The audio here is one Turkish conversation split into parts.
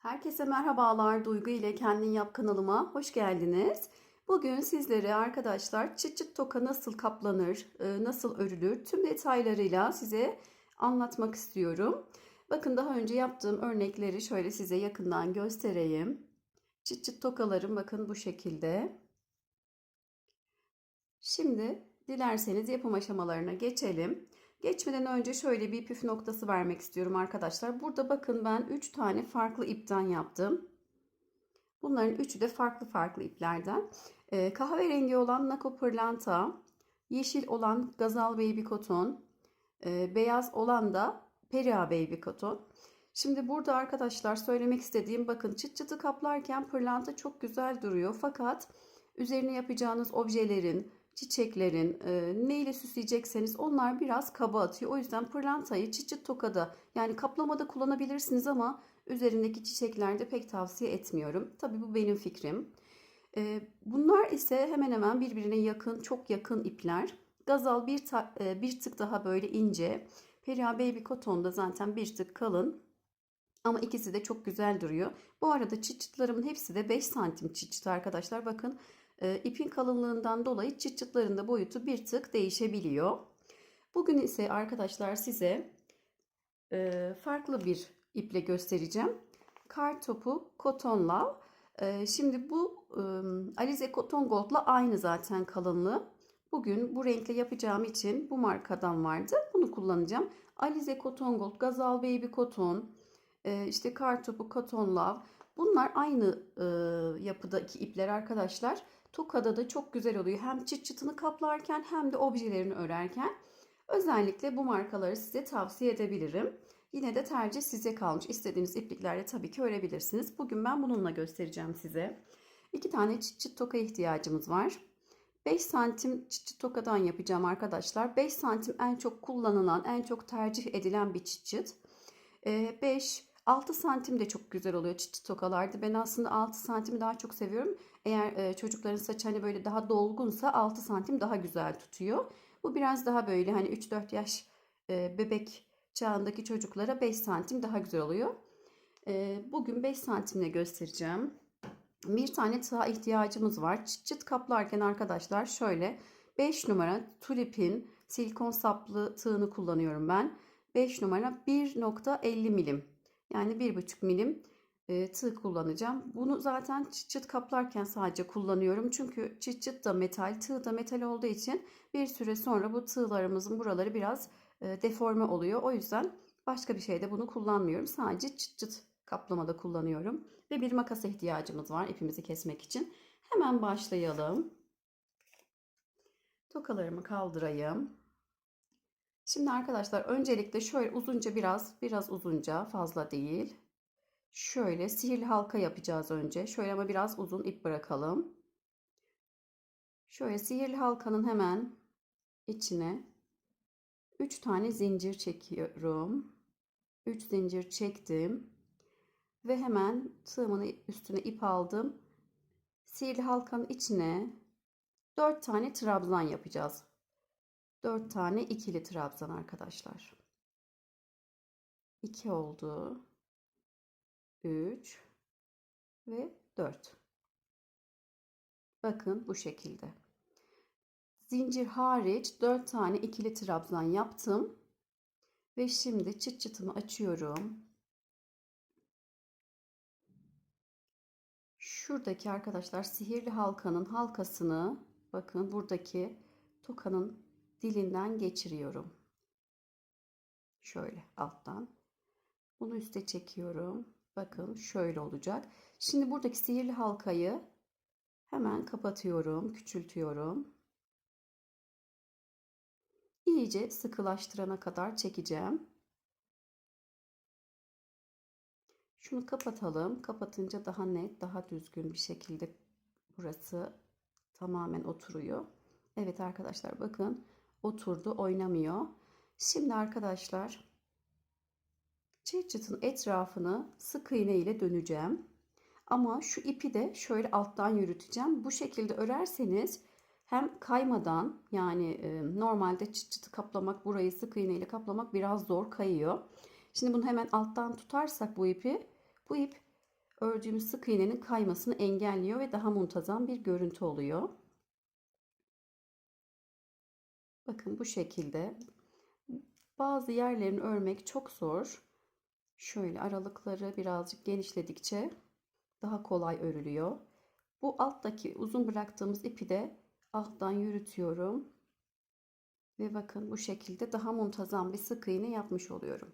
Herkese merhabalar. Duygu ile Kendin Yap kanalıma hoş geldiniz. Bugün sizlere arkadaşlar çıt çıt toka nasıl kaplanır, e, nasıl örülür tüm detaylarıyla size anlatmak istiyorum. Bakın daha önce yaptığım örnekleri şöyle size yakından göstereyim. Çıt çıt tokalarım bakın bu şekilde. Şimdi dilerseniz yapım aşamalarına geçelim. Geçmeden önce şöyle bir püf noktası vermek istiyorum arkadaşlar. Burada bakın ben 3 tane farklı ipten yaptım. Bunların üçü de farklı farklı iplerden. Ee, kahverengi olan Nako Pırlanta, yeşil olan Gazal Baby Cotton, e, beyaz olan da Peria Baby Cotton. Şimdi burada arkadaşlar söylemek istediğim bakın çıt çıtı kaplarken pırlanta çok güzel duruyor. Fakat üzerine yapacağınız objelerin, çiçeklerin e, neyle süsleyecekseniz onlar biraz kaba atıyor. O yüzden pırlantayı çıt tokada yani kaplamada kullanabilirsiniz ama üzerindeki çiçeklerde pek tavsiye etmiyorum. Tabi bu benim fikrim. E, bunlar ise hemen hemen birbirine yakın, çok yakın ipler. Gazal bir, ta, e, bir tık daha böyle ince. Peria Baby Cotton da zaten bir tık kalın. Ama ikisi de çok güzel duruyor. Bu arada çıtlarımın hepsi de 5 santim çıt arkadaşlar. Bakın e, ipin kalınlığından dolayı çıt çıtların boyutu bir tık değişebiliyor. Bugün ise arkadaşlar size e, farklı bir iple göstereceğim. Kar topu Cotton Love. E, şimdi bu e, Alize Cotton Gold'la aynı zaten kalınlığı. Bugün bu renkle yapacağım için bu markadan vardı. Bunu kullanacağım. Alize Cotton Gold, Gazal Baby Cotton, e, işte Kar topu Cotton Love. Bunlar aynı yapıdaki ipler arkadaşlar. Tokada da çok güzel oluyor. Hem çıt çıtını kaplarken hem de objelerini örerken. Özellikle bu markaları size tavsiye edebilirim. Yine de tercih size kalmış. İstediğiniz ipliklerle tabii ki örebilirsiniz. Bugün ben bununla göstereceğim size. İki tane çıt çıt toka ihtiyacımız var. 5 santim çıt çıt tokadan yapacağım arkadaşlar. 5 santim en çok kullanılan, en çok tercih edilen bir çıt çıt. 5, 6 santim de çok güzel oluyor çıt çıt tokalarda. Ben aslında 6 santimi daha çok seviyorum. Eğer e, çocukların saçı hani böyle daha dolgunsa 6 santim daha güzel tutuyor. Bu biraz daha böyle hani 3-4 yaş e, bebek çağındaki çocuklara 5 santim daha güzel oluyor. E, bugün 5 santimle göstereceğim. Bir tane tığa ihtiyacımız var. Çıt çıt kaplarken arkadaşlar şöyle 5 numara tulipin silikon saplı tığını kullanıyorum ben. 5 numara 1.50 milim yani 1.5 milim e, tığ kullanacağım. Bunu zaten çıt çıt kaplarken sadece kullanıyorum. Çünkü çıt çıt da metal, tığ da metal olduğu için bir süre sonra bu tığlarımızın buraları biraz e, deforme oluyor. O yüzden başka bir şeyde bunu kullanmıyorum. Sadece çıt çıt kaplamada kullanıyorum. Ve bir makasa ihtiyacımız var ipimizi kesmek için. Hemen başlayalım. Tokalarımı kaldırayım. Şimdi arkadaşlar öncelikle şöyle uzunca biraz biraz uzunca fazla değil. Şöyle sihirli halka yapacağız önce. Şöyle ama biraz uzun ip bırakalım. Şöyle sihirli halkanın hemen içine 3 tane zincir çekiyorum. 3 zincir çektim. Ve hemen tığımın üstüne ip aldım. Sihirli halkanın içine 4 tane trabzan yapacağız. 4 tane ikili trabzan arkadaşlar. 2 oldu. 3 ve 4. Bakın bu şekilde. Zincir hariç 4 tane ikili trabzan yaptım. Ve şimdi çıt çıtımı açıyorum. Şuradaki arkadaşlar sihirli halkanın halkasını bakın buradaki tokanın dilinden geçiriyorum. Şöyle alttan. Bunu üste çekiyorum. Bakın şöyle olacak. Şimdi buradaki sihirli halkayı hemen kapatıyorum, küçültüyorum. İyice sıkılaştırana kadar çekeceğim. Şunu kapatalım. Kapatınca daha net, daha düzgün bir şekilde burası tamamen oturuyor. Evet arkadaşlar bakın oturdu, oynamıyor. Şimdi arkadaşlar çıt çıtın etrafını sık iğne ile döneceğim. Ama şu ipi de şöyle alttan yürüteceğim. Bu şekilde örerseniz hem kaymadan yani e, normalde çıt çıtı kaplamak burayı sık iğne ile kaplamak biraz zor kayıyor. Şimdi bunu hemen alttan tutarsak bu ipi bu ip ördüğümüz sık iğnenin kaymasını engelliyor ve daha muntazam bir görüntü oluyor. Bakın bu şekilde. Bazı yerlerini örmek çok zor. Şöyle aralıkları birazcık genişledikçe daha kolay örülüyor. Bu alttaki uzun bıraktığımız ipi de alttan yürütüyorum. Ve bakın bu şekilde daha muntazam bir sık iğne yapmış oluyorum.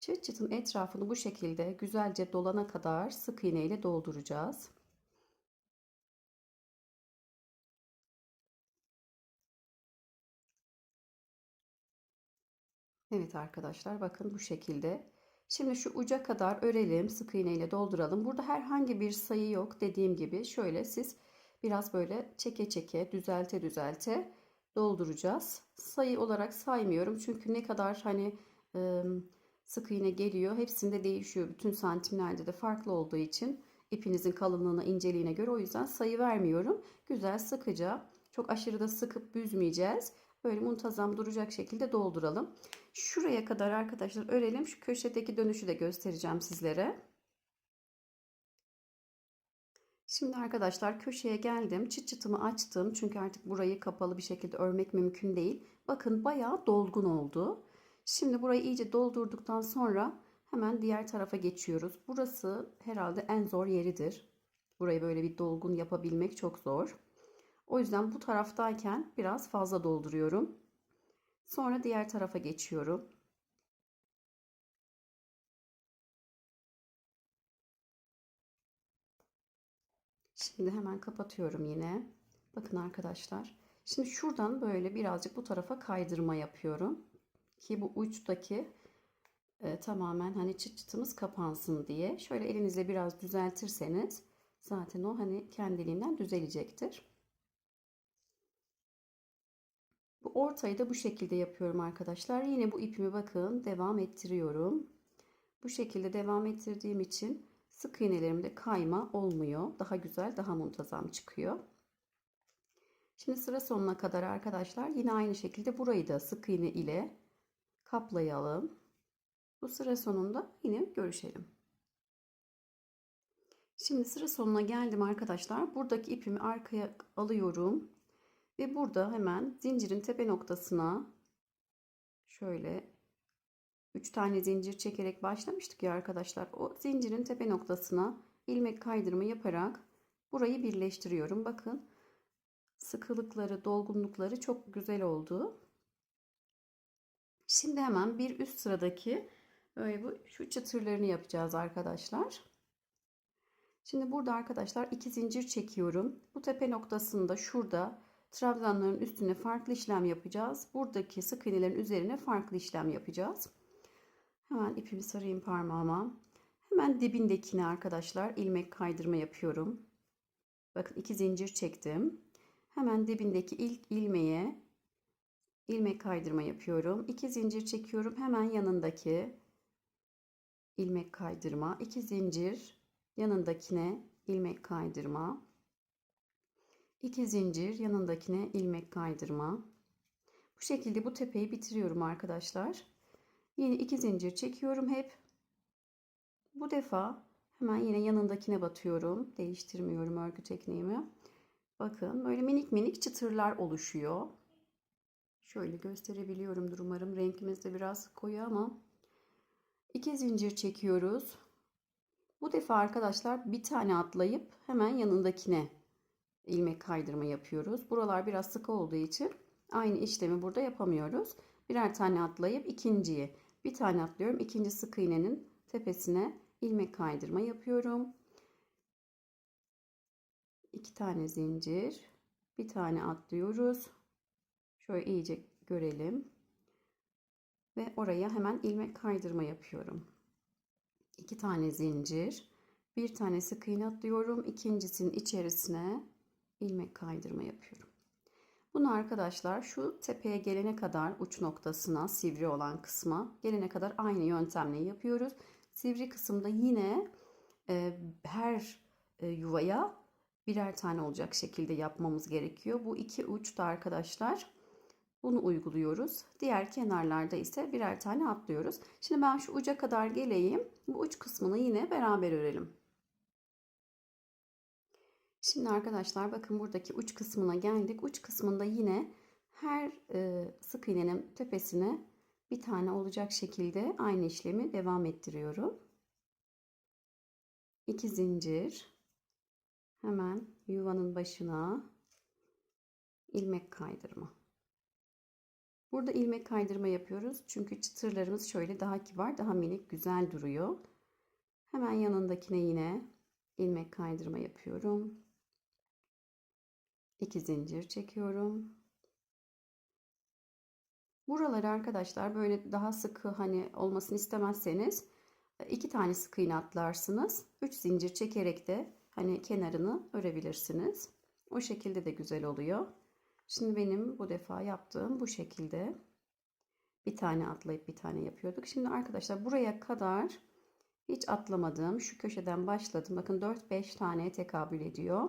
Çıt çıtın etrafını bu şekilde güzelce dolana kadar sık iğne ile dolduracağız. Evet arkadaşlar bakın bu şekilde. Şimdi şu uca kadar örelim. Sık iğne ile dolduralım. Burada herhangi bir sayı yok. Dediğim gibi şöyle siz biraz böyle çeke çeke düzelte düzelte dolduracağız. Sayı olarak saymıyorum. Çünkü ne kadar hani sık iğne geliyor. Hepsinde değişiyor. Bütün santimlerde de farklı olduğu için ipinizin kalınlığına, inceliğine göre o yüzden sayı vermiyorum. Güzel sıkıca çok aşırı da sıkıp büzmeyeceğiz. Böyle muntazam duracak şekilde dolduralım. Şuraya kadar arkadaşlar örelim. Şu köşedeki dönüşü de göstereceğim sizlere. Şimdi arkadaşlar köşeye geldim. Çıt çıtımı açtım. Çünkü artık burayı kapalı bir şekilde örmek mümkün değil. Bakın bayağı dolgun oldu. Şimdi burayı iyice doldurduktan sonra hemen diğer tarafa geçiyoruz. Burası herhalde en zor yeridir. Burayı böyle bir dolgun yapabilmek çok zor. O yüzden bu taraftayken biraz fazla dolduruyorum. Sonra diğer tarafa geçiyorum. Şimdi hemen kapatıyorum yine. Bakın arkadaşlar. Şimdi şuradan böyle birazcık bu tarafa kaydırma yapıyorum. Ki bu uçtaki e, tamamen hani çıt çıtımız kapansın diye. Şöyle elinizle biraz düzeltirseniz zaten o hani kendiliğinden düzelecektir. Ortayı da bu şekilde yapıyorum arkadaşlar. Yine bu ipimi bakın devam ettiriyorum. Bu şekilde devam ettirdiğim için sık iğnelerimde kayma olmuyor. Daha güzel, daha muntazam çıkıyor. Şimdi sıra sonuna kadar arkadaşlar yine aynı şekilde burayı da sık iğne ile kaplayalım. Bu sıra sonunda yine görüşelim. Şimdi sıra sonuna geldim arkadaşlar. Buradaki ipimi arkaya alıyorum. Ve burada hemen zincirin tepe noktasına şöyle 3 tane zincir çekerek başlamıştık ya arkadaşlar. O zincirin tepe noktasına ilmek kaydırma yaparak burayı birleştiriyorum. Bakın sıkılıkları, dolgunlukları çok güzel oldu. Şimdi hemen bir üst sıradaki böyle bu şu çıtırlarını yapacağız arkadaşlar. Şimdi burada arkadaşlar iki zincir çekiyorum. Bu tepe noktasında şurada trabzanların üstüne farklı işlem yapacağız. Buradaki sık iğnelerin üzerine farklı işlem yapacağız. Hemen ipimi sarayım parmağıma. Hemen dibindekine arkadaşlar ilmek kaydırma yapıyorum. Bakın iki zincir çektim. Hemen dibindeki ilk ilmeğe ilmek kaydırma yapıyorum. İki zincir çekiyorum. Hemen yanındaki ilmek kaydırma. iki zincir yanındakine ilmek kaydırma. 2 zincir yanındakine ilmek kaydırma. Bu şekilde bu tepeyi bitiriyorum arkadaşlar. Yine 2 zincir çekiyorum hep. Bu defa hemen yine yanındakine batıyorum. Değiştirmiyorum örgü tekniğimi. Bakın böyle minik minik çıtırlar oluşuyor. Şöyle gösterebiliyorumdur umarım. Renkimiz de biraz koyu ama 2 zincir çekiyoruz. Bu defa arkadaşlar bir tane atlayıp hemen yanındakine ilmek kaydırma yapıyoruz. Buralar biraz sıkı olduğu için aynı işlemi burada yapamıyoruz. Birer tane atlayıp ikinciyi bir tane atlıyorum. İkinci sık iğnenin tepesine ilmek kaydırma yapıyorum. İki tane zincir, bir tane atlıyoruz. Şöyle iyice görelim. Ve oraya hemen ilmek kaydırma yapıyorum. İki tane zincir, bir tane sık iğne atlıyorum. İkincisinin içerisine ilmek kaydırma yapıyorum. Bunu arkadaşlar şu tepeye gelene kadar uç noktasına sivri olan kısma gelene kadar aynı yöntemle yapıyoruz. Sivri kısımda yine e, her e, yuvaya birer tane olacak şekilde yapmamız gerekiyor. Bu iki uç da arkadaşlar Bunu uyguluyoruz. Diğer kenarlarda ise birer tane atlıyoruz. Şimdi ben şu uca kadar geleyim. Bu uç kısmını yine beraber örelim. Şimdi arkadaşlar bakın buradaki uç kısmına geldik. Uç kısmında yine her e, sık iğnenin tepesine bir tane olacak şekilde aynı işlemi devam ettiriyorum. 2 zincir. Hemen yuvanın başına ilmek kaydırma. Burada ilmek kaydırma yapıyoruz. Çünkü çıtırlarımız şöyle daha kibar, daha minik, güzel duruyor. Hemen yanındakine yine ilmek kaydırma yapıyorum. 2 zincir çekiyorum. Buraları arkadaşlar böyle daha sıkı hani olmasını istemezseniz iki tane sık iğne atlarsınız. 3 zincir çekerek de hani kenarını örebilirsiniz. O şekilde de güzel oluyor. Şimdi benim bu defa yaptığım bu şekilde. Bir tane atlayıp bir tane yapıyorduk. Şimdi arkadaşlar buraya kadar hiç atlamadım. Şu köşeden başladım. Bakın 4-5 taneye tekabül ediyor.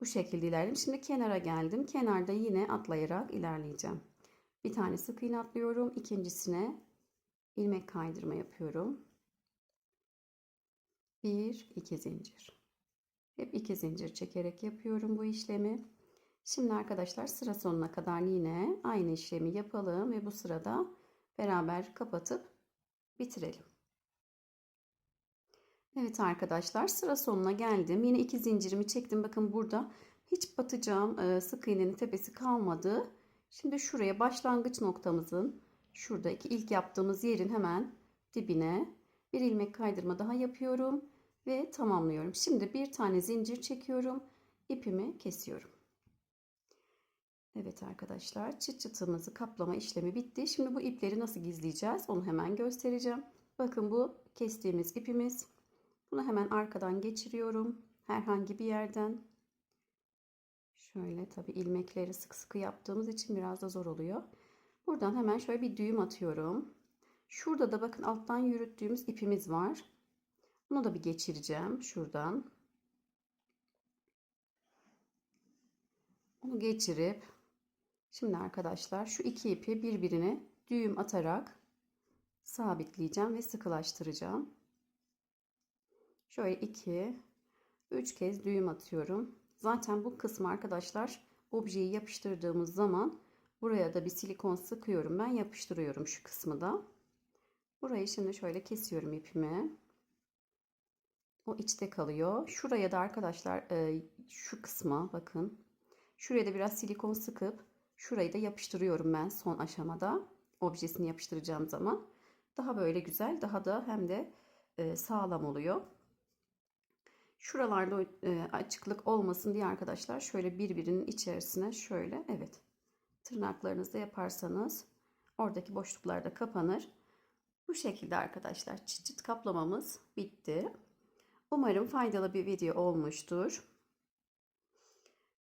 Bu şekilde ilerledim. Şimdi kenara geldim. Kenarda yine atlayarak ilerleyeceğim. Bir tane sık iğne atlıyorum. İkincisine ilmek kaydırma yapıyorum. Bir, iki zincir. Hep iki zincir çekerek yapıyorum bu işlemi. Şimdi arkadaşlar sıra sonuna kadar yine aynı işlemi yapalım ve bu sırada beraber kapatıp bitirelim. Evet arkadaşlar sıra sonuna geldim. Yine iki zincirimi çektim. Bakın burada hiç batacağım sık iğnenin tepesi kalmadı. Şimdi şuraya başlangıç noktamızın şuradaki ilk yaptığımız yerin hemen dibine bir ilmek kaydırma daha yapıyorum ve tamamlıyorum. Şimdi bir tane zincir çekiyorum. ipimi kesiyorum. Evet arkadaşlar çıt çıtımızı kaplama işlemi bitti. Şimdi bu ipleri nasıl gizleyeceğiz onu hemen göstereceğim. Bakın bu kestiğimiz ipimiz. Bunu hemen arkadan geçiriyorum. Herhangi bir yerden. Şöyle tabi ilmekleri sık sıkı yaptığımız için biraz da zor oluyor. Buradan hemen şöyle bir düğüm atıyorum. Şurada da bakın alttan yürüttüğümüz ipimiz var. Bunu da bir geçireceğim şuradan. Onu geçirip Şimdi arkadaşlar şu iki ipi birbirine düğüm atarak sabitleyeceğim ve sıkılaştıracağım. Şöyle iki, üç kez düğüm atıyorum. Zaten bu kısmı arkadaşlar objeyi yapıştırdığımız zaman buraya da bir silikon sıkıyorum. Ben yapıştırıyorum şu kısmı da. Burayı şimdi şöyle kesiyorum ipimi. O içte kalıyor. Şuraya da arkadaşlar e, şu kısma bakın. Şuraya da biraz silikon sıkıp Şurayı da yapıştırıyorum ben son aşamada. Objesini yapıştıracağım zaman. Daha böyle güzel, daha da hem de e, sağlam oluyor. Şuralarda e, açıklık olmasın diye arkadaşlar şöyle birbirinin içerisine şöyle evet tırnaklarınızda yaparsanız oradaki boşluklar da kapanır. Bu şekilde arkadaşlar çıt çıt kaplamamız bitti. Umarım faydalı bir video olmuştur.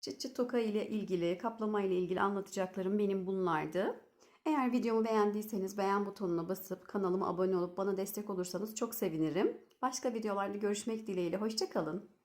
Çıt çıt toka ile ilgili, kaplama ile ilgili anlatacaklarım benim bunlardı. Eğer videomu beğendiyseniz beğen butonuna basıp kanalıma abone olup bana destek olursanız çok sevinirim. Başka videolarda görüşmek dileğiyle. Hoşçakalın.